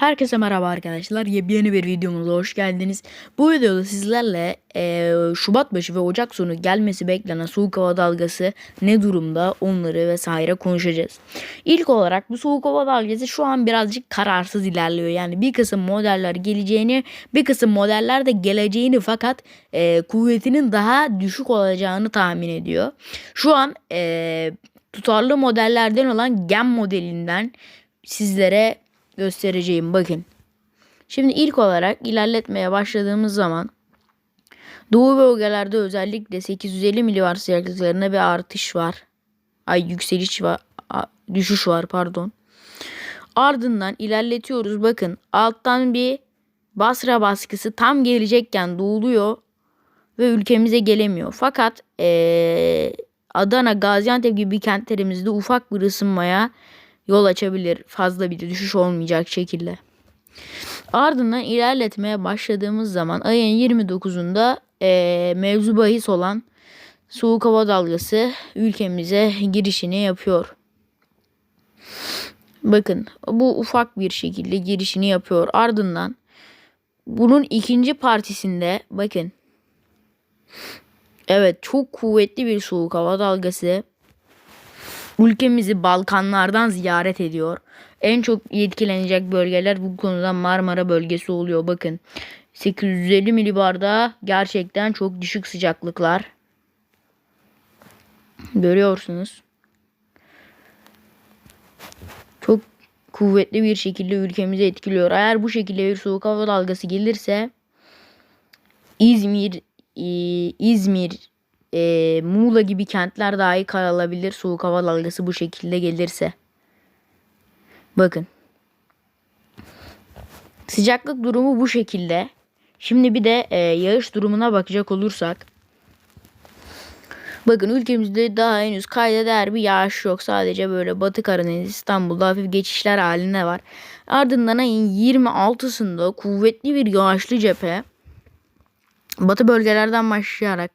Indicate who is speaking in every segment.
Speaker 1: Herkese merhaba arkadaşlar. Yepyeni bir videomuza hoş geldiniz. Bu videoda sizlerle eee, Şubat başı ve Ocak sonu gelmesi beklenen soğuk hava dalgası ne durumda onları vesaire konuşacağız. İlk olarak bu soğuk hava dalgası şu an birazcık kararsız ilerliyor. Yani bir kısım modeller geleceğini bir kısım modeller de geleceğini fakat eee, kuvvetinin daha düşük olacağını tahmin ediyor. Şu an eee, tutarlı modellerden olan Gem modelinden sizlere göstereceğim. Bakın. Şimdi ilk olarak ilerletmeye başladığımız zaman Doğu bölgelerde özellikle 850 milibar sıcaklıklarına bir artış var. Ay yükseliş var. Düşüş var pardon. Ardından ilerletiyoruz. Bakın alttan bir Basra baskısı tam gelecekken doğuluyor ve ülkemize gelemiyor. Fakat eee, Adana, Gaziantep gibi kentlerimizde ufak bir ısınmaya yol açabilir. Fazla bir düşüş olmayacak şekilde. Ardından ilerletmeye başladığımız zaman ayın 29'unda eee mevzu bahis olan soğuk hava dalgası ülkemize girişini yapıyor. Bakın bu ufak bir şekilde girişini yapıyor. Ardından bunun ikinci partisinde bakın Evet çok kuvvetli bir soğuk hava dalgası ülkemizi Balkanlardan ziyaret ediyor. En çok etkilenecek bölgeler bu konuda Marmara bölgesi oluyor. Bakın 850 milibarda gerçekten çok düşük sıcaklıklar. Görüyorsunuz. Çok kuvvetli bir şekilde ülkemizi etkiliyor. Eğer bu şekilde bir soğuk hava dalgası gelirse İzmir, e, İzmir, e, Muğla gibi kentler dahi karalabilir soğuk hava dalgası bu şekilde gelirse. Bakın. Sıcaklık durumu bu şekilde. Şimdi bir de e, yağış durumuna bakacak olursak. Bakın ülkemizde daha henüz kayda değer bir yağış yok. Sadece böyle Batı Karadeniz, İstanbul'da hafif geçişler halinde var. Ardından ayın 26'sında kuvvetli bir yağışlı cephe Batı bölgelerden başlayarak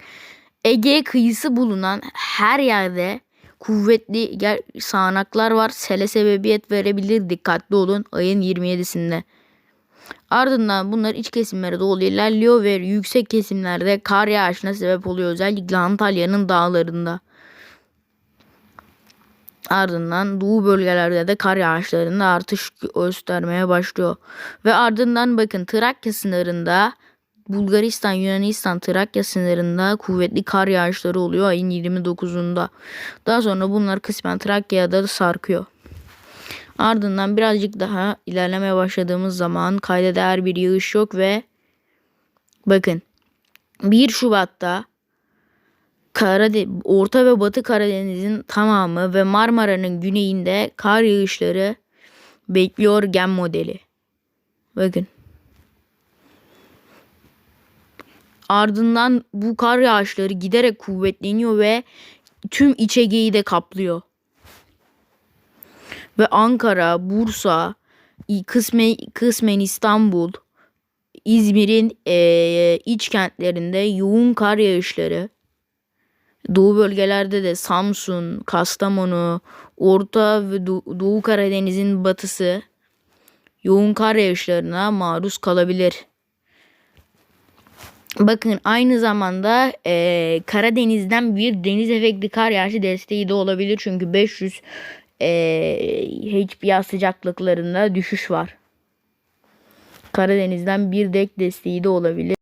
Speaker 1: Ege kıyısı bulunan her yerde kuvvetli sağanaklar var. Sele sebebiyet verebilir. Dikkatli olun ayın 27'sinde. Ardından bunlar iç kesimlere doğru ilerliyor ve yüksek kesimlerde kar yağışına sebep oluyor. Özellikle Antalya'nın dağlarında. Ardından doğu bölgelerde de kar yağışlarında artış göstermeye başlıyor. Ve ardından bakın Trakya sınırında Bulgaristan, Yunanistan, Trakya sınırında kuvvetli kar yağışları oluyor ayın 29'unda. Daha sonra bunlar kısmen Trakya'da da sarkıyor. Ardından birazcık daha ilerlemeye başladığımız zaman kayda değer bir yağış yok ve bakın 1 Şubat'ta Karade Orta ve Batı Karadeniz'in tamamı ve Marmara'nın güneyinde kar yağışları bekliyor gem modeli. Bakın. Ardından bu kar yağışları giderek kuvvetleniyor ve tüm İç Ege'yi de kaplıyor. Ve Ankara, Bursa, kısmen, kısmen İstanbul, İzmir'in eee, iç kentlerinde yoğun kar yağışları. Doğu bölgelerde de Samsun, Kastamonu, Orta ve Do- Doğu Karadeniz'in batısı yoğun kar yağışlarına maruz kalabilir. Bakın aynı zamanda eee, Karadeniz'den bir deniz efekti kar yağışı desteği de olabilir. Çünkü 500 eee HPA sıcaklıklarında düşüş var. Karadeniz'den bir dek desteği de olabilir.